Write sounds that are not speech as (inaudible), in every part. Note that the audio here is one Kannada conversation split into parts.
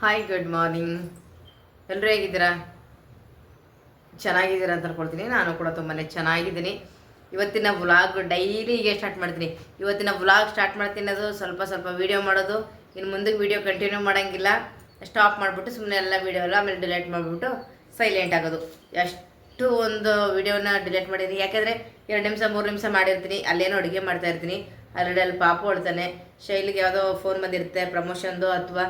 ಹಾಯ್ ಗುಡ್ ಮಾರ್ನಿಂಗ್ ಎಲ್ಲರೂ ಹೇಗಿದ್ದೀರಾ? ಚೆನ್ನಾಗಿದ್ದೀರಾ ಅಂತ ಅನ್ಕೊಳ್ತೀನಿ. ನಾನು ಕೂಡ ತುಂಬಾ ಚೆನ್ನಾಗಿದ್ದೀನಿ. ಇವತ್ತಿನ ವ್ಲಾಗ್ ಡೈಲಿಗೆ ಸ್ಟಾರ್ಟ್ ಮಾಡ್ತೀನಿ. ಇವತ್ತಿನ ವ್ಲಾಗ್ ಸ್ಟಾರ್ಟ್ ಮಾಡ್ತೀನಿ ಅದು ಸ್ವಲ್ಪ ಸ್ವಲ್ಪ ವೀಡಿಯೋ ಮಾಡೋದು. ಇನ್ನು ಮುಂದಕ್ಕೆ ವೀಡಿಯೋ ಕಂಟಿನ್ಯೂ ಮಾಡೋಂಗಿಲ್ಲ. ಸ್ಟಾಪ್ ಮಾಡಿಬಿಟ್ಟು ಸುಮ್ಮನೆ ಎಲ್ಲ ವೀಡಿಯೋ ಎಲ್ಲ ಆಮೇಲೆ ಡಿಲೀಟ್ ಮಾಡಿಬಿಟ್ಟು ಸೈಲೆಂಟ್ ಆಗೋದು. ಎಷ್ಟು ಒಂದು ವೀಡಿಯೋನ ಡಿಲೀಟ್ ಮಾಡಿದ್ದೀನಿ. ಯಾಕೆಂದರೆ ಎರಡು ನಿಮಿಷ, ಮೂರು ನಿಮಿಷ ಮಾಡಿರ್ತೀನಿ. ಅಲ್ಲೇನೋ ಅಡುಗೆ ಮಾಡ್ತಾಯಿರ್ತೀನಿ ಅಲ್ಲಿ ಪಾಪು ಹೊಳ್ತಾನೆ ಶೈಲಿಗೆ ಯಾವುದೋ ಫೋನ್ ಬಂದಿರುತ್ತೆ ಪ್ರಮೋಷನ್ದು ಅಥವಾ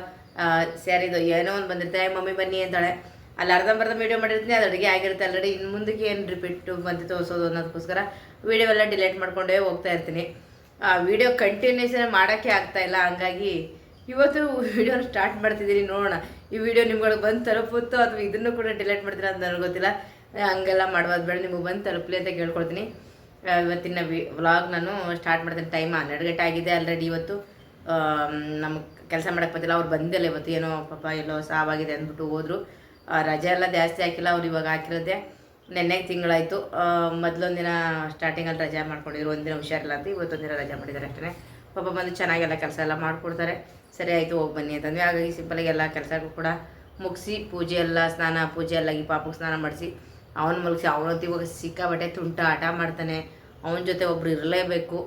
ಸ್ಯಾರಿದು ಏನೋ ಒಂದು ಬಂದಿರುತ್ತೆ ಮಮ್ಮಿ ಬನ್ನಿ ಅಂತಾಳೆ. ಅಲ್ಲಿ ಅರ್ಧಂಬರ್ಧ ವೀಡಿಯೋ ಮಾಡಿರ್ತೀನಿ, ಅದು ಅಡುಗೆ ಆಗಿರುತ್ತೆ ಆಲ್ರೆಡಿ ಇನ್ನು ಮುಂದಕ್ಕೆ ಏನು ರಿಪೀಟ್ ಬಂದು ತೋರಿಸೋದು ಅನ್ನೋದಕ್ಕೋಸ್ಕರ ವೀಡಿಯೋ ಎಲ್ಲ ಡಿಲೀಟ್ ಮಾಡ್ಕೊಂಡೇ ಹೋಗ್ತಾ ಇರ್ತೀನಿ. ಆ ವೀಡಿಯೋ ಕಂಟಿನ್ಯೂಷನ್ ಮಾಡೋಕ್ಕೆ ಆಗ್ತಾ ಇಲ್ಲ, ಹಂಗಾಗಿ ಇವತ್ತು ವೀಡಿಯೋನ ಸ್ಟಾರ್ಟ್ ಮಾಡ್ತಿದ್ದೀನಿ, ನೋಡೋಣ. ಈ ವಿಡಿಯೋ ನಿಮ್ಗಳಿಗೆ ಬಂದು ತಲುಪುತ್ತೋ ಅಥವಾ ಇದನ್ನು ಕೂಡ ಡಿಲೀಟ್ ಮಾಡ್ತೀರಾ ಅಂತ ನನಗೆ ಗೊತ್ತಿಲ್ಲ. ಹಂಗೆಲ್ಲ ಮಾಡ್ಬೋದು ಬೇಡ, ನಿಮಗೆ ಬಂದು ತಲುಪಲಿ ಅಂತ ಕೇಳ್ಕೊಳ್ತೀನಿ. ಇವತ್ತಿನ ವಿ ವ್ಲಾಗ್ ನಾನು ಸ್ಟಾರ್ಟ್ ಮಾಡ್ತೀನಿ. ಟೈಮ್ ಹನ್ನೆರಡು ಗಂಟೆ ಆಗಿದೆ ಆಲ್ರೆಡಿ ಇವತ್ತು. ನಮಗೆ ಕೆಲಸ ಮಾಡಕ್ಕೆ ಬಂದಿಲ್ಲ. ಅವ್ರು ಬಂದಿಲ್ಲ ಇವತ್ತು. ಏನೋ ಪಾಪ ಎಲ್ಲೋ ಸಾವಾಗಿದೆ ಅಂದ್ಬಿಟ್ಟು ಹೋದ್ರು. ರಜೆ ಎಲ್ಲ ಜಾಸ್ತಿ ಹಾಕಿಲ್ಲ. ಅವ್ರು ಇವಾಗ ಹಾಕಿರೋದೆ ನೆನ್ನೆ ತಿಂಗಳಾಯಿತು. ಮೊದಲೊಂದು ದಿನ ಸ್ಟಾರ್ಟಿಂಗಲ್ಲಿ ರಜೆ ಮಾಡ್ಕೊಂಡಿದ್ರು. ಒಂದಿನ ಹುಷಾರಿಲ್ಲ ಅಂತ ಇವತ್ತೊಂದಿನ ದಿನ ರಜೆ ಮಾಡಿದ್ದಾರೆ ಅಷ್ಟೇ ಪಾಪ ಬಂದು ಚೆನ್ನಾಗೆಲ್ಲ ಕೆಲಸ ಎಲ್ಲ ಮಾಡಿಕೊಡ್ತಾರೆ. ಸರಿ ಆಯಿತು, ಹೋಗಿ ಬನ್ನಿ ಅಂತಂದ್ವಿ ಹಾಗಾಗಿ ಸಿಂಪಲಾಗಿ ಎಲ್ಲ ಕೆಲಸಕ್ಕೂ ಕೂಡ ಮುಗಿಸಿ, ಪೂಜೆ ಎಲ್ಲ, ಸ್ನಾನ, ಪೂಜೆ ಎಲ್ಲ ಈ ಪಾಪಕ್ಕೆ ಸ್ನಾನ ಮಾಡಿಸಿ, ಅವನ ಮಲಗಿಸಿ. ಅವನಂತೂ ಇವಾಗ ಸಿಕ್ಕಾಬಟ್ಟೆ ತುಂಟ ಆಟ ಮಾಡ್ತಾನೆ. ಅವನ ಜೊತೆ ಒಬ್ರು ಇರಲೇಬೇಕು.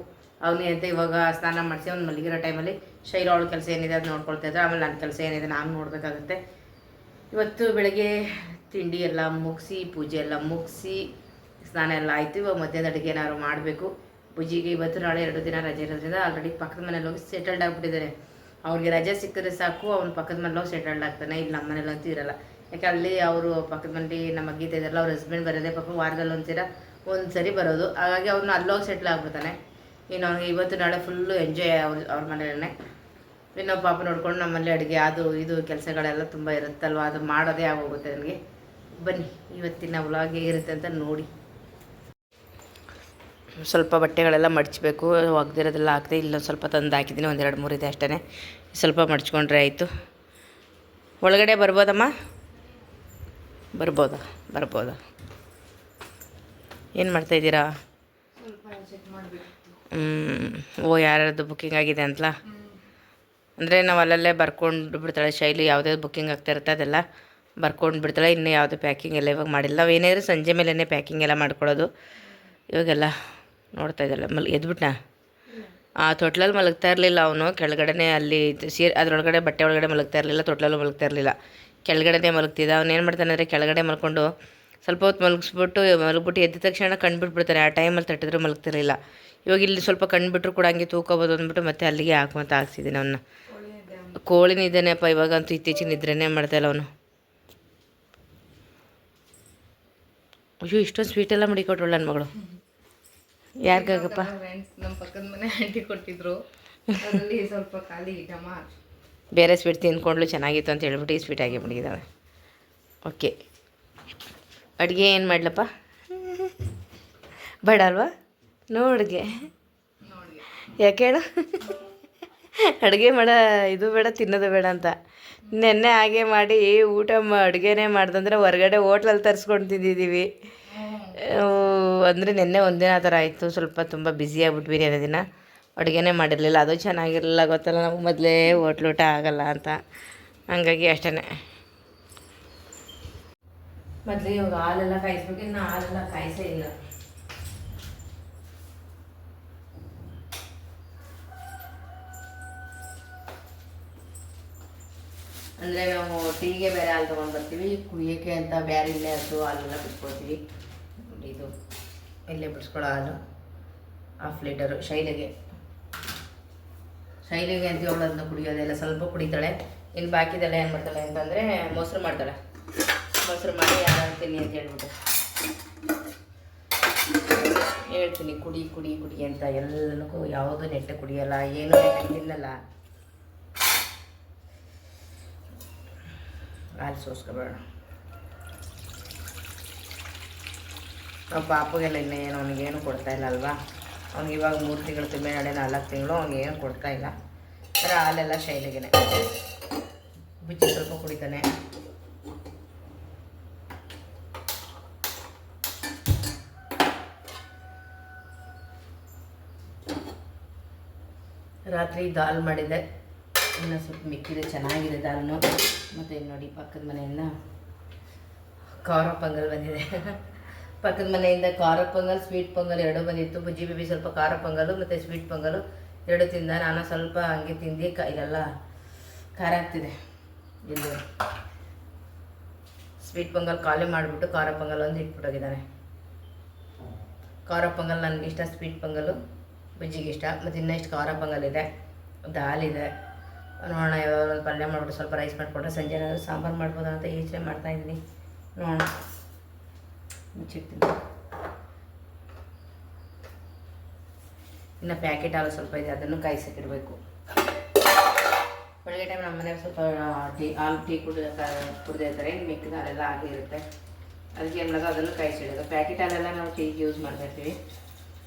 ಅವನಿಗೆ ಅಂತ ಇವಾಗ ಸ್ನಾನ ಮಾಡಿಸಿ ಅವ್ನು ಮಲಗಿರೋ ಟೈಮಲ್ಲಿ ಶೈಲ ಅವಳ ಕೆಲಸ ಏನಿದೆ ಅದು ನೋಡ್ಕೊಳ್ತಾ ಇದ್ದಾರೆ ಆಮೇಲೆ ನನ್ನ ಕೆಲಸ ಏನಿದೆ ನಾನು ನೋಡಬೇಕಾಗುತ್ತೆ. ಇವತ್ತು ಬೆಳಗ್ಗೆ ತಿಂಡಿ ಎಲ್ಲ ಮುಗಿಸಿ, ಪೂಜೆ ಎಲ್ಲ ಮುಗಿಸಿ, ಸ್ನಾನ ಎಲ್ಲ ಆಯಿತು. ಇವಾಗ ಮಧ್ಯಾಹ್ನ ಅಡುಗೆ ಏನಾದ್ರು ಮಾಡಬೇಕು. ಪೂಜೆಗೆ ಇವತ್ತು ನಾಳೆ ಎರಡು ದಿನ ರಜೆ ಇರೋದ್ರಿಂದ ಆಲ್ರೆಡಿ ಪಕ್ಕದ ಮನೇಲಿ ಹೋಗಿ ಸೆಟಲ್ಡ್ ಆಗಿಬಿಟ್ಟಿದ್ದಾರೆ. ಅವ್ರಿಗೆ ರಜೆ ಸಿಕ್ಕಿದ್ರೆ ಸಾಕು, ಅವ್ನು ಪಕ್ಕದ ಮನೇಲಿ ಹೋಗಿ ಸೆಟಲ್ಡ್ ಆಗ್ತಾನೆ. ಇಲ್ಲಿ ನಮ್ಮ ಮನೇಲಂತೂ ಇರೋಲ್ಲ. ಯಾಕೆ ಅಲ್ಲಿ ಅವರು ಪಕ್ಕದ ಮನೇಲಿ ನಮ್ಮ ಗೀತೆ ಇದೆಲ್ಲ ಅವ್ರ ಹಸ್ಬೆಂಡ್ ಬರೋದೇ ಪಾಪ ವಾರದಲ್ಲಿ ಒಂದ್ಸಲ ಒಂದು ಸರಿ ಬರೋದು. ಹಾಗಾಗಿ ಅವ್ರನ್ನ ಅಲ್ಲೋಗಿ ಸೆಟ್ಲ್ ಆಗ್ಬಿಡ್ತಾನೆ. ಇನ್ನು ಅವ್ನಿಗೆ ಇವತ್ತು ನಾಳೆ ಫುಲ್ಲು ಎಂಜಾಯ್ ಅವ್ರ ಅವ್ರ ಮನೇಲೇ ಇನ್ನು ಪಾಪ ನೋಡ್ಕೊಂಡು ನಮ್ಮಲ್ಲಿ ಅಡುಗೆ ಅದು ಇದು ಕೆಲಸಗಳೆಲ್ಲ ತುಂಬ ಇರುತ್ತಲ್ವ? ಅದು ಮಾಡೋದೇ ಆಗೋಗುತ್ತೆ ನನಗೆ. ಬನ್ನಿ ಇವತ್ತಿನ ವ್ಲಾಗ್ ಹೇಗಿರುತ್ತೆ ಅಂತ ನೋಡಿ. ಸ್ವಲ್ಪ ಬಟ್ಟೆಗಳೆಲ್ಲ ಮಡಚಬೇಕು. ಒಗ್ದಿರೋದೆಲ್ಲ ಹಾಕಿದೆ ಇಲ್ಲೊಂದು ಸ್ವಲ್ಪ ತಂದು ಹಾಕಿದ್ದೀನಿ ಒಂದೆರಡು ಮೂರು ಇದೆ ಅಷ್ಟೇ ಸ್ವಲ್ಪ ಮಡ್ಚ್ಕೊಂಡ್ರೆ ಆಯಿತು. ಒಳಗಡೆ ಬರ್ಬೋದಮ್ಮ? ಬರ್ಬೋದಾ? ಬರ್ಬೋದಾ? ಏನು ಮಾಡ್ತಾಯಿದ್ದೀರಾ ಓ, ಯಾರ್ಯಾರ್ದು ಬುಕ್ಕಿಂಗ್ ಆಗಿದೆ ಅಂತಲ್ಲ ಅಂದರೆ ನಾವು ಅಲ್ಲಲ್ಲೇ ಬರ್ಕೊಂಡು ಬಿಡ್ತಾಳೆ ಶೈಲಿ, ಯಾವುದೇ ಬುಕ್ಕಿಂಗ್ ಆಗ್ತಾ ಇರುತ್ತೆ ಅದೆಲ್ಲ ಬರ್ಕೊಂಡು ಬಿಡ್ತಾಳೆ. ಇನ್ನೂ ಯಾವುದೇ ಪ್ಯಾಕಿಂಗ್ ಎಲ್ಲ ಇವಾಗ ಮಾಡಿಲ್ಲ. ನಾವು ಏನಾದರೂ ಸಂಜೆ ಮೇಲೇ ಪ್ಯಾಕಿಂಗ್ ಎಲ್ಲ ಮಾಡ್ಕೊಳ್ಳೋದು. ಇವಾಗೆಲ್ಲ ನೋಡ್ತಾ ಇದ್ದಲ್ಲ ಮಲ್, ಎದ್ಬಿಟ್ನಾ? ಆ ತೊಟ್ಲಲ್ಲಿ ಮಲಗ್ತಾ ಇರಲಿಲ್ಲ ಅವನು. ಕೆಳಗಡೆನೇ ಅಲ್ಲಿ ಸೀರೆ, ಅದರೊಳಗಡೆ ಬಟ್ಟೆ ಒಳಗಡೆ ಮಲಗ್ತಾ ಇರಲಿಲ್ಲ, ತೊಟ್ಲಲ್ಲೂ ಮಲಗ್ತಾ ಇರಲಿಲ್ಲ. ಕೆಳಗಡೆನೇ ಮಲಗ್ತಿದ್ದ. ಅವ್ನು ಏನು ಮಾಡ್ತಾನೆ ಅಂದರೆ ಕೆಳಗಡೆ ಮಲ್ಕೊಂಡು ಸ್ವಲ್ಪ ಹೊತ್ತು ಮಲಗಿಸ್ಬಿಟ್ಟು, ಮಲಗ್ಬಿಟ್ಟು ಎದ್ದ ತಕ್ಷಣ ಕಂಡುಬಿಟ್ಬಿಡ್ತಾನೆ. ಆ ಟೈಮಲ್ಲಿ ತಟ್ಟಿದ್ರೆ ಮಲಗ್ತಿರಲಿಲ್ಲ. ಇವಾಗ ಇಲ್ಲಿ ಸ್ವಲ್ಪ ಕಣ್ಬಿಟ್ರು ಕೂಡ ಹಂಗೆ ತೂಕೋಬೋದು ಅಂದ್ಬಿಟ್ಟು ಮತ್ತೆ ಅಲ್ಲಿಗೆ ಹಾಕುವಂತ ಹಾಕ್ಸಿದ್ದೀನಿ ಅವನ್ನ ಕೋಳಿನ ಇದ್ದಾನೆಪ್ಪ ಇವಾಗಂತೂ ಇತ್ತೀಚಿನ ನಿದ್ರೆನೇ ಮಾಡ್ತಾಯಿಲ್ಲ ಅವನು. ಅಯ್ಯೋ ಇಷ್ಟೊಂದು ಸ್ವೀಟೆಲ್ಲ ಮಡಿಕೊಟ್ವಳ ನನ್ನ ಮಗಳು. ಯಾರಿಗಾಗಪ್ಪ? ನಮ್ಮ ಪಕ್ಕದ ಮನೆ ಆಂಟಿ ಕೊಟ್ಟಿದ್ರು. ಸ್ವಲ್ಪ ಖಾಲಿ ಬೇರೆ ಸ್ವೀಟ್ ತಿನ್ಕೊಂಡ್ಲು ಚೆನ್ನಾಗಿತ್ತು ಅಂತ ಹೇಳ್ಬಿಟ್ಟು ಈ ಸ್ವೀಟ್ ಆಗಿ ಮಡಗಿದ್ದಾವೆ ಓಕೆ ಅಡುಗೆ ಏನು ಮಾಡ್ಲಪ್ಪ? ಬೇಡ ಅಲ್ವಾ? ನೋಡ್ಗೆ. ನೋಡಿ ಯಾಕೆ ಹೇಳು? ಅಡುಗೆ ಮಾಡ ಇದು ಬೇಡ ತಿನ್ನೋದು ಬೇಡ ಅಂತ. ನೆನ್ನೆ ಹಾಗೆ ಮಾಡಿ ಊಟ ಮಾ ಅಡುಗೆನೇ ಮಾಡ್ದಂದ್ರೆ ಹೊರಗಡೆ ಹೋಟ್ಲಲ್ಲಿ ತರಿಸ್ಕೊಂಡು ತಿಂದಿದ್ದೀವಿ. ಅಂದರೆ ನಿನ್ನೆ ಒಂದಿನ ಆ ಥರ ಆಯಿತು ಸ್ವಲ್ಪ ತುಂಬ ಬ್ಯುಸಿ ಆಗಿಬಿಟ್ವಿ ನೆನೆ ದಿನ. ಅಡುಗೆನೇ ಮಾಡಿರಲಿಲ್ಲ ಅದು ಚೆನ್ನಾಗಿರಲಿಲ್ಲ ಗೊತ್ತಲ್ಲ ನಮಗೆ ಮೊದಲೇ ಹೋಟ್ಲು ಊಟ ಆಗಲ್ಲ ಅಂತ. ಹಂಗಾಗಿ ಅಷ್ಟೇ ಮೊದಲೇ ಇವಾಗ ಹಾಲೆಲ್ಲ ಕಾಯಿಸ್ಬೇಕು ಇನ್ನು ಹಾಲೆಲ್ಲ ಕಾಯಿಸೇ ಇಲ್ಲ. ಅಂದರೆ ನಾವು ಟೀಗೆ ಬೇರೆ ಹಾಲು ತೊಗೊಂಡು ಬರ್ತೀವಿ ಕುಡಿಯೋಕ್ಕೆ ಅಂತ ಬೇರೆ ಇಲ್ಲೇ ಅದು ಹಾಲೆಲ್ಲ ಬಿಡ್ಸ್ಕೊಳ್ತೀವಿ ಇದು ಇಲ್ಲೇ ಬಿಡಿಸ್ಕೊಳ್ಳೋ ಹಾಲು ಹಾಫ್ ಲೀಟರು ಶೈಲಿಗೆ. ಶೈಲಿಗೆ ಅಂತ ಹೇಳೋದನ್ನ ಕುಡಿಯೋದೆಲ್ಲ ಸ್ವಲ್ಪ ಕುಡಿತಾಳೆ. ಇಲ್ಲಿ ಬಾಕಿದೆಲ್ಲ ಏನು ಮಾಡ್ತಾಳೆ ಅಂತಂದರೆ ಮೊಸರು ಮಾಡ್ತಾಳೆ. ಮೊಸರು ಮಾಡಿ ಯಾರು ಅಂತೀನಿ ಅಂತ ಹೇಳ್ಬಿಟ್ಟು. ಹೇಳ್ತೀನಿ, ಕುಡಿ ಕುಡಿ ಕುಡಿ ಅಂತ ಎಲ್ಲನಕ್ಕೂ ಯಾವುದೂ ನೆಟ್ಟೆ ಕುಡಿಯಲ್ಲ, ಏನೂ ತಿನ್ನಲ್ಲ. ಹಾಲು ಸೋಸ್ಕೊಬೇಡ ನಮ್ಮ ಪಾಪಗೆಲ್ಲ ಇನ್ನೇನು ಅವನಿಗೇನು ಕೊಡ್ತಾ ಇಲ್ಲ ಅಲ್ವಾ ಅವ್ನಿಗೆ ಇವಾಗ ಮೂರು ತಿಂಗಳು ತುಂಬ ನಡೆ ನಾಲ್ಕು ತಿಂಗಳು ಅವ್ನಿಗೆ ಏನು ಕೊಡ್ತಾ ಇಲ್ಲ ಆದರೆ ಹಾಲೆಲ್ಲ ಶೈಲಿಗೆ ಬಿಚ್ಚಿ ಸ್ವಲ್ಪ ಕುಡಿತಾನೆ ರಾತ್ರಿ ದಾಲ್ ಮಾಡಿದ್ದೆ ಇನ್ನು ಸ್ವಲ್ಪ ಮಿಕ್ಕಿದೆ ಚೆನ್ನಾಗಿದೆ ದಾಲ್ನು. ಮತ್ತು ನೋಡಿ, (laughs) ಪಕ್ಕದ ಮನೆಯಿಂದ ಖಾರ ಪೊಂಗಲ್ ಬಂದಿದೆ. ಪಕ್ಕದ ಮನೆಯಿಂದ ಖಾರ ಪೊಂಗಲ್ ಸ್ವೀಟ್ ಪೊಂಗಲ್ ಎರಡೂ ಬಂದಿತ್ತು. ಬುಜ್ಜಿ ಬೇಬಿ ಸ್ವಲ್ಪ ಖಾರ ಪೊಂಗಲು, ಮತ್ತು ಸ್ವೀಟ್ ಪೊಂಗಲು ಎರಡು ತಿಂದ ನಾನು ಸ್ವಲ್ಪ ಹಂಗೆ ತಿಂದು ಕ ಇದೆಲ್ಲ ಖಾರ ಆಗ್ತಿದೆ. ಇಲ್ಲಿ ಸ್ವೀಟ್ ಪೊಂಗಲ್ ಖಾಲಿ ಮಾಡಿಬಿಟ್ಟು ಖಾರ ಪೊಂಗಲ್ ಒಂದು ಇಟ್ಬಿಟ್ಟೋಗಿದ್ದಾನೆ ಖಾರ ಪೊಂಗಲ್ ನನಗಿಷ್ಟ ಸ್ವೀಟ್ ಪೊಂಗಲು ಬುಜ್ಜಿಗೆ ಇಷ್ಟ. ಮತ್ತು ಇನ್ನಷ್ಟು ಖಾರ ಪೊಂಗಲ್ ಇದೆ, ದಾಲ್ ಇದೆ. ನೋಡೋಣ ಯಾವಾಗ ಒಂದು ಪಲ್ಯ ಮಾಡಿಬಿಟ್ಟು ಸ್ವಲ್ಪ ರೈಸ್ ಮಾಡಿಕೊಟ್ರೆ ಸಂಜೆ ಏನಾದರೂ ಸಾಂಬಾರು ಮಾಡ್ಬೋದಾ ಅಂತ ಯೋಚನೆ ಮಾಡ್ತಾ ಇದ್ದೀನಿ. ನೋಡೋಣ. ಮುಚ್ಚಿಡ್ತೀನಿ ಇನ್ನು ಪ್ಯಾಕೆಟ್ ಹಾಲು ಸ್ವಲ್ಪ ಇದೆ, ಅದನ್ನು ಕಾಯಿಸಕ್ಕಿಡಬೇಕು ಬೆಳಗ್ಗೆ ಟೈಮ್ ನಮ್ಮ ಮನೆಯವ್ರು ಸ್ವಲ್ಪ ಟೀ ಹಾಲು ಟೀ ಕುಡಿದ ಕುಡಿದ ಇದ್ದಾರೆ ಮಿಕ್ಕಿದ ಹಾಲೆಲ್ಲ ಆಗಿರುತ್ತೆ ಅದಕ್ಕೆ ಏನು ಮಾಡೋದು, ಅದನ್ನು ಕಾಯಿಸಿಡೋದು. ಪ್ಯಾಕೆಟ್ ಹಾಲೆಲ್ಲ ನಾವು ಟೀಗೆ ಯೂಸ್ ಮಾಡ್ತಾ ಇರ್ತೀವಿ.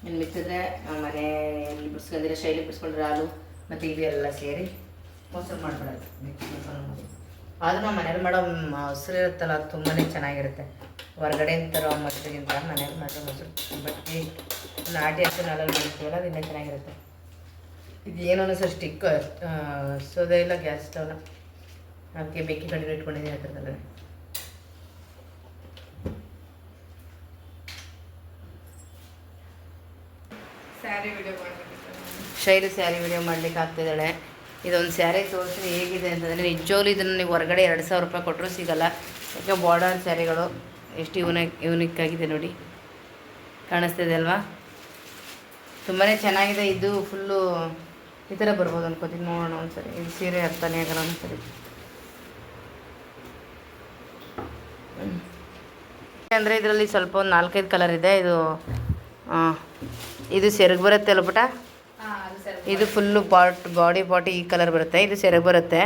ಇನ್ನು ಮಿಕ್ಕಿದ್ರೆ ಮನೆ ಮನೆಯಲ್ಲಿ ಬಿಡಿಸ್ಕೊಂಡಿರೋ ಶೈಲಿ ಬಿಡಿಸ್ಕೊಂಡಿರೋ ಹಾಲು ಮತ್ತು ಇದು ಎಲ್ಲ ಸೇರಿ. ಮೊಸರು ಮಾಡ್ಬಿಡೋದು. ಮಿಕ್ಸ್ ಮೊಸರು ಮಾಡಿ ಆದರೂ ನಮ್ಮ ಮನೇಲಿ ಮಾಡೋ ಮೊಸರು ಇರುತ್ತಲ್ಲ ಅದು ತುಂಬಾ ಚೆನ್ನಾಗಿರುತ್ತೆ. ಹೊರಗಡೆಯಿಂದ ತರೋ ಮೊಸರಿಗಿಂತ ಮನೇಲಿ ಮಾಡೋ ಮೊಸರು ತುಂಬ ಟೇಸ್ಟ್ ನಾಟಿ ಹಸು ನಾಲಲ್ಲಿ ಮಾಡ್ತೀವಲ್ಲ ಅದು ಇನ್ನೂ ಚೆನ್ನಾಗಿರುತ್ತೆ. ಇದು ಏನೋ ಸರ್ ಸ್ಟಿಕ್ ಸೋದೆ ಇಲ್ಲ ಗ್ಯಾಸ್ ಸ್ಟವ್ನ. ಅದಕ್ಕೆ ಬೆಕ್ಕಿ ಕಡಿಮೆ ಇಟ್ಕೊಂಡಿದ್ದೀನಿ ಮಾಡ್ಬೇಕಿತ್ತು. ಶೈಲಿ ಸ್ಯಾರಿ ವಿಡಿಯೋ ಮಾಡ್ಲಿಕ್ಕೆ ಆಗ್ತಿದ್ದಾಳೆ ಇದೊಂದು ಸ್ಯಾರಿ ತೋರಿಸಿ ಹೇಗಿದೆ ಅಂತಂದರೆ ನಿಜವಾಗ್ಲೂ ಇದನ್ನು ನೀವು ಹೊರಗಡೆ ಎರಡು ಸಾವಿರ ರೂಪಾಯಿ ಕೊಟ್ಟರು ಸಿಗಲ್ಲ. ಯಾಕೆ ಬಾರ್ಡರ್ ಸ್ಯಾರಿಗಳು ಎಷ್ಟು ಯೂನಿಕ್ ಯೂನಿಕ್ ಆಗಿದೆ ನೋಡಿ. ಕಾಣಿಸ್ತಿದೆ ಅಲ್ವಾ? ತುಂಬಾ ಚೆನ್ನಾಗಿದೆ. ಇದು ಫುಲ್ಲು ಈ ಥರ ಬರ್ಬೋದು ಅನ್ಕೋತೀನಿ. ನೋಡೋಣ ಒಂದ್ಸರಿ. ಇದು ಸೀರೆ ಅರ್ಥನೇ ಆಗಲ್ಲ ಒಂದ್ಸರಿ. ಅಂದರೆ ಇದರಲ್ಲಿ ಸ್ವಲ್ಪ ಒಂದು ನಾಲ್ಕೈದು ಕಲರ್ ಇದೆ. ಇದು ಇದು ಸೆರಗು ಬರುತ್ತೆ ಅಲ್ಬಿಟ್ಟ ಇದು ಫುಲ್ಲು ಪಾರ್ಟ್ ಬಾಡಿ ಪಾರ್ಟ್ ಈ ಕಲರ್ ಬರುತ್ತೆ ಇದು ಸೆರಗು ಬರುತ್ತೆ.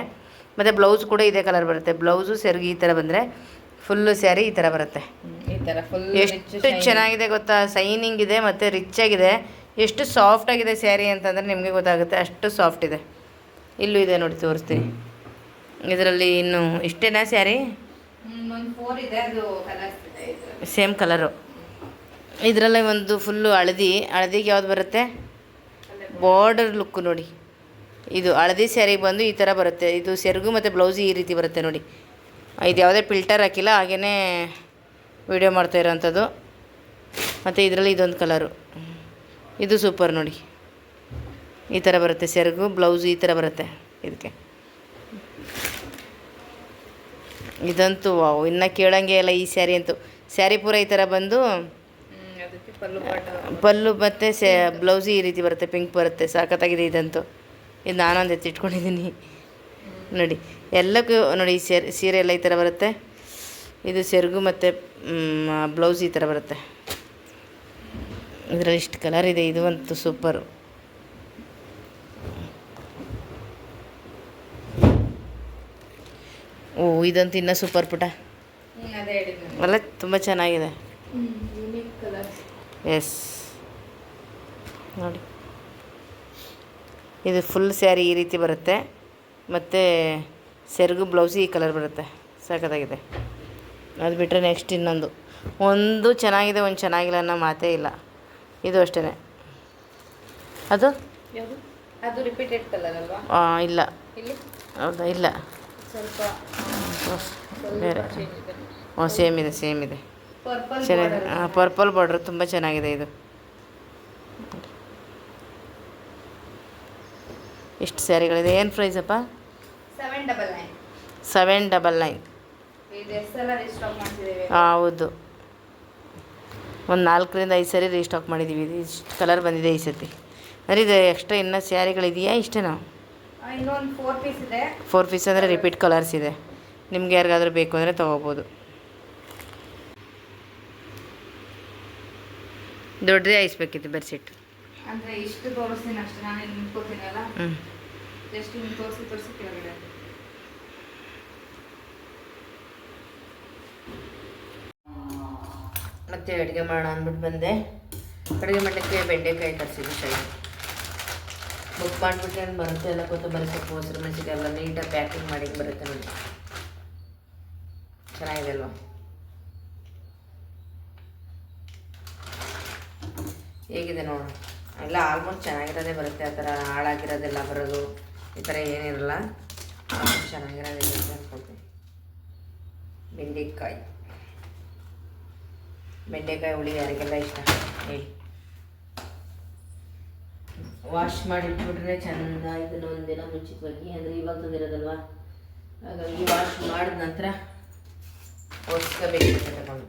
ಮತ್ತು ಬ್ಲೌಸ್ ಕೂಡ ಇದೇ ಕಲರ್ ಬರುತ್ತೆ. ಬ್ಲೌಸು ಸೆರಗು ಈ ಥರ ಬಂದರೆ ಫುಲ್ಲು ಸ್ಯಾರಿ ಈ ಥರ ಬರುತ್ತೆ. ಈ ಥರ ಫುಲ್ ಎಷ್ಟು ಚೆನ್ನಾಗಿದೆ ಗೊತ್ತಾ? ಸೈನಿಂಗ್ ಇದೆ ಮತ್ತು ರಿಚ್ ಆಗಿದೆ. ಎಷ್ಟು ಸಾಫ್ಟ್ ಆಗಿದೆ ಸ್ಯಾರಿ ಅಂತಂದರೆ ನಿಮಗೆ ಗೊತ್ತಾಗುತ್ತೆ. ಅಷ್ಟು ಸಾಫ್ಟ್ ಇದೆ. ಇಲ್ಲೂ ಇದೆ ನೋಡಿ ತೋರಿಸ್ತೀನಿ. ಇದರಲ್ಲಿ ಇನ್ನು ಇಷ್ಟೇನಾ ಸ್ಯಾರಿ ಸೇಮ್ ಕಲರು ಇದರಲ್ಲೇ ಒಂದು ಫುಲ್ಲು ಹಳದಿ. ಹಳದಿಗೆ ಯಾವ್ದು ಬರುತ್ತೆ? ಬಾರ್ಡರ್ ಲುಕ್ಕು ನೋಡಿ. ಇದು ಹಳದಿ ಸ್ಯಾರಿಗೆ ಬಂದು ಈ ಥರ ಬರುತ್ತೆ. ಇದು ಸೆರಗು ಮತ್ತು ಬ್ಲೌಸ್ ಈ ರೀತಿ ಬರುತ್ತೆ ನೋಡಿ. ಇದು ಯಾವುದೇ ಫಿಲ್ಟರ್ ಹಾಕಿಲ್ಲ ಹಾಗೇ ವಿಡಿಯೋ ಮಾಡ್ತಾ ಇರೋವಂಥದ್ದು ಮತ್ತು ಇದರಲ್ಲಿ ಇದೊಂದು ಕಲರು ಇದು ಸೂಪರ್ ನೋಡಿ. ಈ ಥರ ಬರುತ್ತೆ ಸೆರಗು, ಬ್ಲೌಸ್ ಈ ಥರ ಬರುತ್ತೆ ಇದಕ್ಕೆ. ಇದಂತೂ ಇನ್ನು ಕೇಳೋಂಗೆ ಇಲ್ಲ ಈ ಸ್ಯಾರಿ ಅಂತೂ. ಸ್ಯಾರಿ ಪೂರ ಈ ಥರ ಬಂದು ಪಲ್ಲು ಮತ್ತು ಸೆ ಬ್ಲೌಸ್ ಈ ರೀತಿ ಬರುತ್ತೆ ಪಿಂಕ್ ಬರುತ್ತೆ ಸಾಕತ್ತಾಗಿದೆ ಇದಂತೂ. ಇದು ನಾನೊಂದು ಎತ್ತಿಟ್ಕೊಂಡಿದ್ದೀನಿ ನೋಡಿ ಎಲ್ಲಕ್ಕೂ ನೋಡಿ ಈ ಸೀರೆ ಸೀರೆ ಎಲ್ಲ ಈ ಥರ ಬರುತ್ತೆ. ಇದು ಸೆರಗು ಮತ್ತು ಬ್ಲೌಸ್ ಈ ಥರ ಬರುತ್ತೆ. ಇದರಲ್ಲಿ ಇಷ್ಟು ಕಲರ್ ಇದೆ ಇದು ಅಂತೂ ಸೂಪರು ಓ ಇದಂತೂ ಇನ್ನೂ ಸೂಪರ್ ಪುಟ. ಅಲ್ಲ ತುಂಬ ಚೆನ್ನಾಗಿದೆ. ಎಸ್. ನೋಡಿ. ಇದು ಫುಲ್ ಸ್ಯಾರಿ ಈ ರೀತಿ ಬರುತ್ತೆ. ಮತ್ತು ಸೆರಗು ಬ್ಲೌಸ್ ಈ ಕಲರ್ ಬರುತ್ತೆ. ಸಖತ್ತಾಗಿದೆ. ಅದು ಬಿಟ್ಟರೆ ನೆಕ್ಸ್ಟ್ ಇನ್ನೊಂದು. ಒಂದು ಚೆನ್ನಾಗಿದೆ ಒಂದು ಚೆನ್ನಾಗಿಲ್ಲ ಅನ್ನೋ ಮಾತೇ ಇಲ್ಲ. ಇದು ಅಷ್ಟೇ ಅದು? ಅದು ರಿಪೀಟೆಡ್ ಕಲರ್ ಅಲ್ವಾ? ಇಲ್ಲ. ಹೌದಾ? ಇಲ್ಲ. ಸ್ವಲ್ಪ ಬೇರೆ. ಹಾಂ ಸೇಮ್ ಇದೆ ಸೇಮ್ ಇದೆ. ಚೆನ್ನಾಗಿ ಪರ್ಪಲ್ ಬಾರ್ಡರ್ ತುಂಬ ಚೆನ್ನಾಗಿದೆ ಇದು. ಎಷ್ಟು ಸ್ಯಾರಿಗಳಿದೆ? ಏನು ಪ್ರೈಸಪ್ಪ seven double nine seven double nine ಹೌದು. ಒಂದು ನಾಲ್ಕರಿಂದ ಐದು ಸಾರಿ ರೀಸ್ಟಾಕ್ ಮಾಡಿದ್ದೀವಿ ಇದು ಇಷ್ಟು ಕಲರ್ ಬಂದಿದೆ ಈ ಸತಿ ಅಂದರೆ ಇದು ಎಕ್ಸ್ಟ್ರಾ ಇನ್ನೂ ಸ್ಯಾರಿಗಳಿದೆಯಾ ಇಷ್ಟೇ ನಾವು ಫೋರ್ ಪೀಸ್ ಇದೆ. ಫೋರ್ ಪೀಸ್ ಅಂದರೆ ರಿಪೀಟ್ ಕಲರ್ಸ್ ಇದೆ. ನಿಮ್ಗೆ ಯಾರಿಗಾದ್ರೂ ಬೇಕು ಅಂದರೆ ತೊಗೋಬೋದು. ದೊಡ್ಡದೇ ಐಸ್ಬೇಕಿತ್ತು ಬೆರ್ಸಿಟ್ಟು ಅಂದ್ರೆ ಇಷ್ಟು ತೋರಿಸ್ತೀನಿ ಅಷ್ಟೇ ನಾನು ಇಲ್ಲಿ ನಿಂತ್ಕೋತೀನಲ್ಲ ಹ್ಞೂ ಜಸ್ಟ್ ಹಿಂಗೆ ತೋರಿಸಿ ತೋರಿಸಿ ಕೆಳಗಡೆ. ಮತ್ತೆ ಅಡುಗೆ ಮಾಡೋಣ ಅಂದ್ಬಿಟ್ಟು ಬಂದೆ. ಅಡುಗೆ ಮಾಡಲಿಕ್ಕೆ ಬೆಂಡೆಕಾಯಿ ತರಿಸಿದ್ದು ಸೈಡ್ ಬುಕ್ ಮಾಡಿಬಿಟ್ಟು ಏನು ಬರುತ್ತೆ ಎಲ್ಲ ಕೊತ್ತಂಬರಿ ಸೊಪ್ಪು ಹಸಿರು ಮೆಣಸಿಗೆ ಎಲ್ಲ ನೀಟಾಗಿ ಪ್ಯಾಕಿಂಗ್ ಮಾಡಿ ಬರುತ್ತೆ ನೋಡಿ. ಚೆನ್ನಾಗಿದೆ ಅಲ್ವಾ? ಹೇಗಿದೆ ನೋಡು. ಎಲ್ಲ ಆಲ್ಮೋಸ್ಟ್ ಚೆನ್ನಾಗಿರೋದೇ ಬರುತ್ತೆ. ಆ ಥರ ಹಾಳಾಗಿರೋದೆಲ್ಲ ಬರೋದು ಈ ಥರ ಏನಿರಲ್ಲ ಚೆನ್ನಾಗಿರೋದೇ ಬರುತ್ತೆ ಅನ್ಕೊಳ್ತೀನಿ. ಬೆಂಡೆಕಾಯಿ. ಬೆಂಡೆಕಾಯಿ ಹುಳಿ ಯಾರಿಗೆಲ್ಲ ಇಷ್ಟ? ಹೇಳಿ. ವಾಶ್ ಮಾಡಿಟ್ಬಿಟ್ರೆ ಚೆಂದ ಇದನ್ನ ಒಂದಿನ ಮುಂಚಿತವಾಗಿ ಅಂದರೆ ಇವಾಗ ತಂದಿರೋದಲ್ವಾ ಹಾಗಾಗಿ ವಾಶ್ ಮಾಡಿದ ನಂತರ ಒರೆಸ್ಕೋಬೇಕು ಅಂತ ತಗೊಂಡು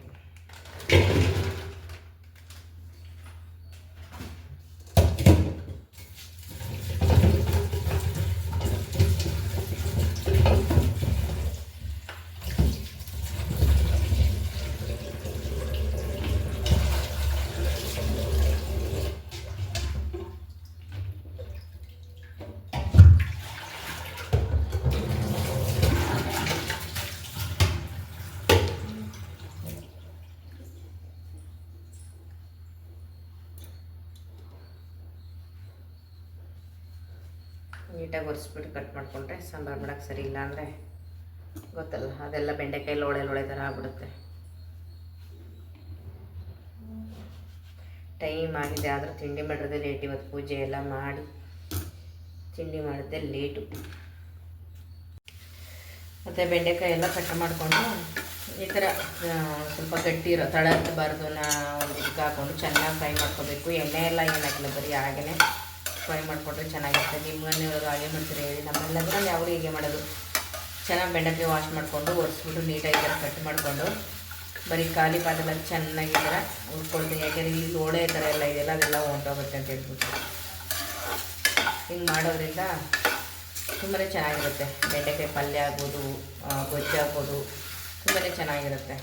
ನೀಟಾಗಿ ಒರೆಸ್ಬಿಟ್ಟು ಕಟ್ ಮಾಡಿಕೊಂಡ್ರೆ ಸಾಂಬಾರು ಮಾಡೋಕ್ಕೆ ಸರಿ ಇಲ್ಲ ಅಂದರೆ ಗೊತ್ತಲ್ಲ, ಅದೆಲ್ಲ ಬೆಂಡೆಕಾಯಿ ಲೋಳೆ ಲೋಳೆ ಥರ ಆಗ್ಬಿಡುತ್ತೆ. ಟೈಮ್ ಆಗಿದೆ, ಆದರೂ ತಿಂಡಿ ಮಾಡಿರೋದೆ ಲೇಟ್ ಇವತ್ತು ಪೂಜೆ ಎಲ್ಲ ಮಾಡಿ ತಿಂಡಿ ಮಾಡಿದ್ದೆ ಲೇಟು ಮತ್ತು ಬೆಂಡೆಕಾಯಿ ಎಲ್ಲ ಕಟ್ ಮಾಡಿಕೊಂಡು ಈ ಥರ ಸ್ವಲ್ಪ ಗಟ್ಟಿ ಇರೋ ತಳ ಹತ್ತಬಾರ್ದು ನಾ ಒಂದು ಇದಕ್ಕೆ ಹಾಕ್ಕೊಂಡು ಚೆನ್ನಾಗಿ ಫ್ರೈ ಮಾಡ್ಕೋಬೇಕು. ಎಣ್ಣೆ ಎಲ್ಲ ಏನಾಗಿಲ್ಲ ಬರೀ ಹಾಗೆಯೇ ಫ್ರೈ ಮಾಡಿಕೊಂಡ್ರೆ ಚೆನ್ನಾಗಿರುತ್ತೆ. ನಿಮ್ಮ ಮನೆಯವರು ಹಾಗೆ ಮಾಡ್ತೀರಿ ಹೇಳಿ. ನಮ್ಮೆಲ್ಲದ್ರಲ್ಲಿ ಯಾವಾಗ ಹೀಗೆ ಮಾಡೋದು? ಚೆನ್ನಾಗಿ ಬೆಂಡೆಕಾಯಿ ವಾಶ್ ಮಾಡಿಕೊಂಡು ಒರೆಸ್ಬಿಟ್ಟು ನೀಟಾಗಿ ಥರ ಕಟ್ ಮಾಡಿಕೊಂಡು ಬರೀ ಖಾಲಿ ಪಾತ್ರೆಲ್ಲ ಚೆನ್ನಾಗಿ ಥರ ಉಟ್ಕೊಳ್ತೀನಿ ಯಾಕೆಂದರೆ ಇಲ್ಲಿ ಲೋಳೆ ಥರ ಎಲ್ಲ ಇದೆಯಲ್ಲ, ಅದೆಲ್ಲ ಹೊಂಟೋಗುತ್ತೆ ಅಂತ ಹೇಳ್ಬಿಟ್ಟು. ಹಿಂಗೆ ಮಾಡೋದ್ರಿಂದ ತುಂಬಾ ಚೆನ್ನಾಗಿರುತ್ತೆ. ಬೆಂಡೆಕಾಯಿ ಪಲ್ಯ ಆಗ್ಬೋದು ಗೊಜ್ಜು ಆಗ್ಬೋದು ತುಂಬಾ ಚೆನ್ನಾಗಿರುತ್ತೆ.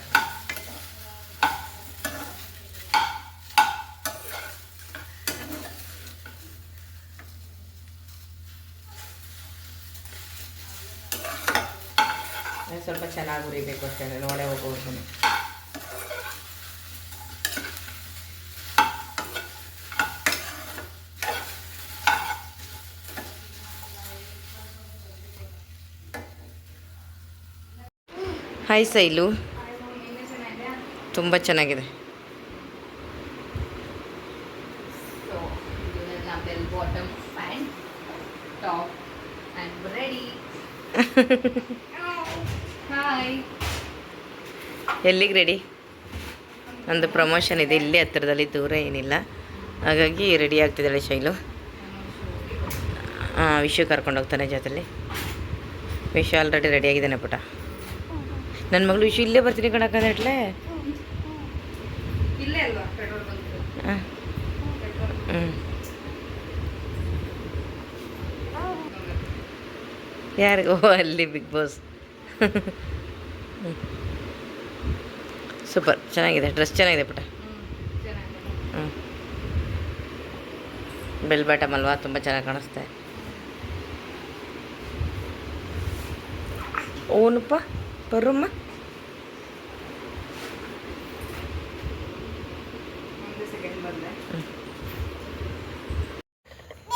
ಸ್ವಲ್ಪ ಚೆನ್ನಾಗಿ ಹುರಿಬೇಕು ಅಷ್ಟೇ ನೋಡೇ ಹೋಗೋವರೆಗೂ ಹಾಯ್ ಸೈಲು ತುಂಬ ಚೆನ್ನಾಗಿದೆ. Bottom pant top and ready ಎಲ್ಲಿಗೆ ರೆಡಿ ಒಂದು ಪ್ರಮೋಷನ್ ಇದೆ ಇಲ್ಲೇ ಹತ್ತಿರದಲ್ಲಿ ದೂರ ಏನಿಲ್ಲ. ಹಾಗಾಗಿ ರೆಡಿ ಆಗ್ತಿದ್ದಾಳೆ ಶೈಲು. ಹಾಂ ವಿಶು ಕರ್ಕೊಂಡು ಹೋಗ್ತಾನೆ ಜೊತೆಲಿ ವಿಶು ಆಲ್ರೆಡಿ ರೆಡಿ ಆಗಿದ್ದಾನೆ ಪುಟ. ನನ್ನ ಮಗಳು ವಿಶು ಇಲ್ಲೇ ಬರ್ತೀನಿ ಕಣಕ್ಕಂದ್ರೆ ಬಂಕ್. ಹಾಂ ಹ್ಞೂ ಯಾರಿಗೋ ಅಲ್ಲಿ ಬಿಗ್ ಬಾಸ್. ಸೂಪರ್. ಚೆನ್ನಾಗಿದೆ. ಡ್ರೆಸ್ ಚೆನ್ನಾಗಿದೆ ಪುಟ ಚೆನ್ನಾಗಿದೆ ಹ್ಞೂ ಬೆಲ್ ಬಾಟಮ್ ಅಲ್ವಾ? ತುಂಬ ಚೆನ್ನಾಗಿ ಕಾಣಿಸ್ತೆ ಓನಪ್ಪ, ಬರುಮ್ಮ.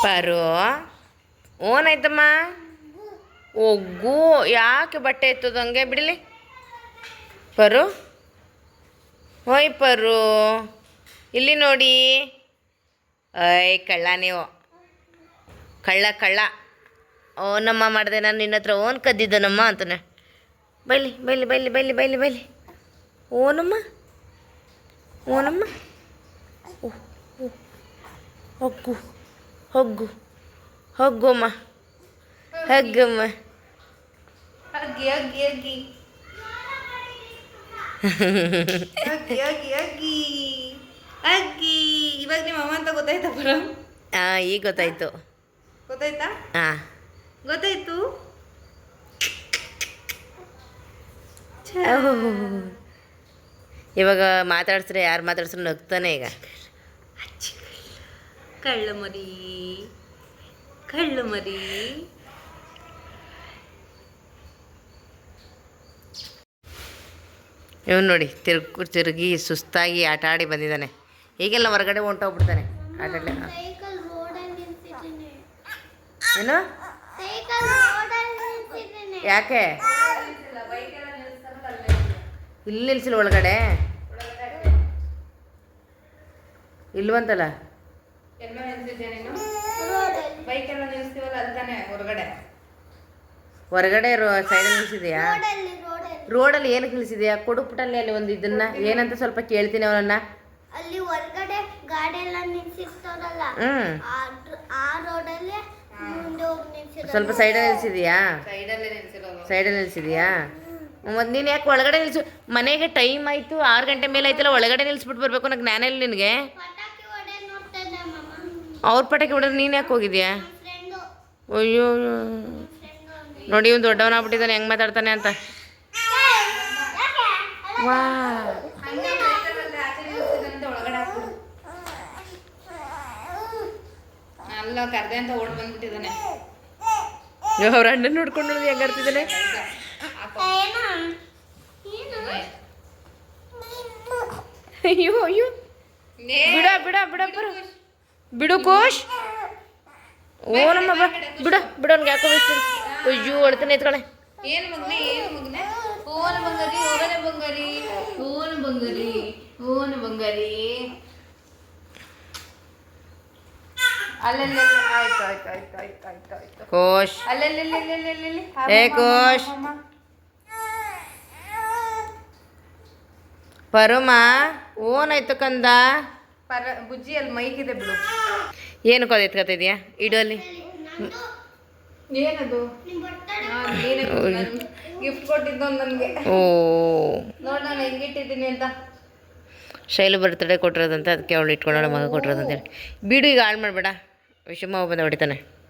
ಪರು. ಓನಾಯ್ತಮ್ಮ ಒಗ್ಗು ಯಾಕೆ ಬಟ್ಟೆ ಎತ್ತದಂಗೆ ಬಿಡಲಿ. ಪರು. ಓಯ್ ಪರು. ಇಲ್ಲಿ ನೋಡಿ. ಐ ಕಳ್ಳ ನೀವು. ಕಳ್ಳ ಕಳ್ಳ. ಓನಮ್ಮ ಮಾಡಿದೆ ನಾನು ನಿನ್ನ ಹತ್ರ ಓನ್ ಕದ್ದಿದ್ದನಮ್ಮ ಅಂತಾನೆ. ಬೈಲಿ ಬೈಲಿ ಬೈಲಿ ಬೈಲಿ ಬೈಲಿ ಬೈಲಿ. ಓನಮ್ಮ. ಓನಮ್ಮ. ಹೊಗ್ಗು ಹೊಗ್ಗು ಹೊಗ್ಗಮ್ಮ ಹಗ್ಗಮ್ಮ. ಹಗ್ಗಿ ಹಗ್ಗಿ ಅಗ್ಗಿ (laughs) ಅಗ್ಗಿ ಅಗ್ಗಿ ಅಗ್ಗಿ. ಅಗ್ಗಿ. ಇವಾಗ ನಿಮ್ಮ ಅಮ್ಮ ಅಂತ ಗೊತ್ತಾಯ್ತಾ ಪರಂ ಹಾಂ ಈಗ ಗೊತ್ತಾಯ್ತು. ಗೊತ್ತಾಯ್ತಾ? ಹಾಂ ಗೊತ್ತಾಯ್ತು? ಇವಾಗ ಮಾತಾಡ್ಸ್ರೆ ಯಾರು ಮಾತಾಡ್ಸ್ರು ನಗ್ತಾನೆ ಈಗ. ಕಳ್ಳು ಮರಿ. ಕಳ್ಳು ಮರಿ. ಇವನು ನೋಡಿ ತಿರುಗು ತಿರುಗಿ ಸುಸ್ತಾಗಿ ಆಟ ಆಡಿ ಬಂದಿದ್ದಾನೆ. ಈಗೆಲ್ಲ ಹೊರಗಡೆ ಹೊಂಟೋಗ್ಬಿಡ್ತಾನೆ ಆಟಾಡಲಿ ಏನು? ಸೈಕಲ್ ರೋಡಲ್ಲಿ ನಿಲ್ಸಿದ್ದೀನಿ ಯಾಕೆ? ಇಲ್ಲಿ ನಿಲ್ಸಿಲ್ಲ ಒಳಗಡೆ. ಇಲ್ವಂತಲ್ಲ? ಹೊರಗಡೆ. ಹೊರಗಡೆ ಸೈಡಲ್ಲಿ ನಿಲ್ಸಿದ್ಯಾ? ರೋಡಲ್ಲಿ ಏನು ಕಳಿಸಿದೆಯಾ ಕೊಡುಪುಟಲ್ಲಿ ಅಲ್ಲಿ ಒಂದು ಇದನ್ನ. ಏನಂತ ಸ್ವಲ್ಪ ಕೇಳ್ತೀನಿ ಅವನನ್ನ. ಅಲ್ಲಿ ಹೊರಗಡೆ ಗಾಡಿ ಎಲ್ಲ ನಿಲ್ಸಿರ್ತಾರಲ್ಲ ಹ್ಮ್. ಆ ರೋಡಲ್ಲಿ ಮುಂದೆ ಹೋಗಿ ನಿಲ್ಸಿರೋದು. ಸ್ವಲ್ಪ ಸೈಡಲ್ಲಿ ನಿಲ್ಸಿದ್ಯಾ? ಸೈಡಲ್ಲೇ ನಿಲ್ಸಿರೋದು. ಸೈಡಲ್ಲಿ ನಿಲ್ಸಿದ್ಯಾ? ಮತ್ತು ನೀನು ಯಾಕೆ ಒಳಗಡೆ ನಿಲ್ಸು? ಮನೆಗೆ ಟೈಮ್ ಆಯಿತು ಆರು ಗಂಟೆ ಮೇಲೆ ಆಯ್ತಲ್ಲ ಒಳಗಡೆ ನಿಲ್ಸ್ಬಿಟ್ಟು ಬರಬೇಕು ಅನ್ನೋ ಜ್ಞಾನ ಇಲ್ಲ ನಿನಗೆ? ಪಟಾಕಿ ಹೊಡೆ ನೋಡ್ತಾ ಇದ್ದೆ ಮಮ್ಮ ಅವ್ರ ಪಟಾಕಿ ಹೊಡೆದ್ರೆ ನೀನು ಯಾಕೆ ಹೋಗಿದ್ಯಾ? ಫ್ರೆಂಡು ಅಯ್ಯೋ ನೋಡಿ ನೋಡಿ ಇವ್ನು ದೊಡ್ಡವನಾಗ್ಬಿಟ್ಟಿದ್ದಾನೆ ಹೆಂಗೆ ಮಾತಾಡ್ತಾನೆ ಅಂತ. ವಾ. ಅಲ್ಲ ಕರ್ದೆ ಅಂತ ಓಡ್ ಬಂದ್ಬಿಟ್ಟಿದ್ದಾನೆ. ಅವ್ರ ಅಣ್ಣನ ನೋಡ್ಕೊಂಡು ನೋಡಿ ಹೆಂಗೆ ಆಡ್ತಿದ್ದಾನೆ ಅಯ್ಯೋ ಅಯ್ಯೋ. ಬಿಡ ಬಿಡ ಬಿಡ ಬರ ಬಿಡು ಕೋಶ್. ಓ ನಮ್ಮ ಬಿಡು ಬಿಡ ಅವ್ನಿಗೆ ಯಾಕೋ ಅಯ್ಯೋ ಅಳ್ತಾನೆ ಎತ್ಕಳೆ ಏನ್ ಮಗ್ನೆ ಏನ್ ಮಗ್ನೆ? ಓನ ಬಂಗರಿ ಓನ ಬಂಗರಿ ಓನ ಬಂಗರಿ ಓನ ಬಂಗರಿ. ಅಲ್ಲೆಲ್ಲ ಆಯ್ತು ಆಯ್ತು ಆಯ್ತು ಆಯ್ತು ಆಯ್ತು ಆಯ್ತು. ಕೋಶ್. ಏ ಕೋಶ್. ಪರಮ ಓನಾಯ್ತು ಕಂದ? ಪರ ಬುಜ್ಜಿ ಅಲ್ಲಿ ಮೈಕ್ ಇದೆ ಬಿಡು. ಏನು ಕದ ಎತ್ಕೊತಿದ್ಯಾ ಇಡು ಅಲ್ಲಿ. ಏನದು? ಗಿಫ್ಟ್ ಕೊಟ್ಟಿದ್ದೊಂದು ನನಗೆ. ಓ. ನೋಡಿ ನಾನು ಹೆಂಗಿಟ್ಟಿದ್ದೀನಿ ಅಂತ. ಶೈಲು ಬರ್ತಡೇ ಕೊಟ್ಟಿರೋದಂತ ಅದಕ್ಕೆ ಅವಳು ಇಟ್ಕೊಂಡು ಮಗ ಕೊಟ್ಟಿರೋದಂತೇಳಿ ಬಿಡು ಈಗ ಹಾಳು ಮಾಡಬೇಡ. ವಿಷಮ ಬಂದು ಹೊಡಿತಾನೆ.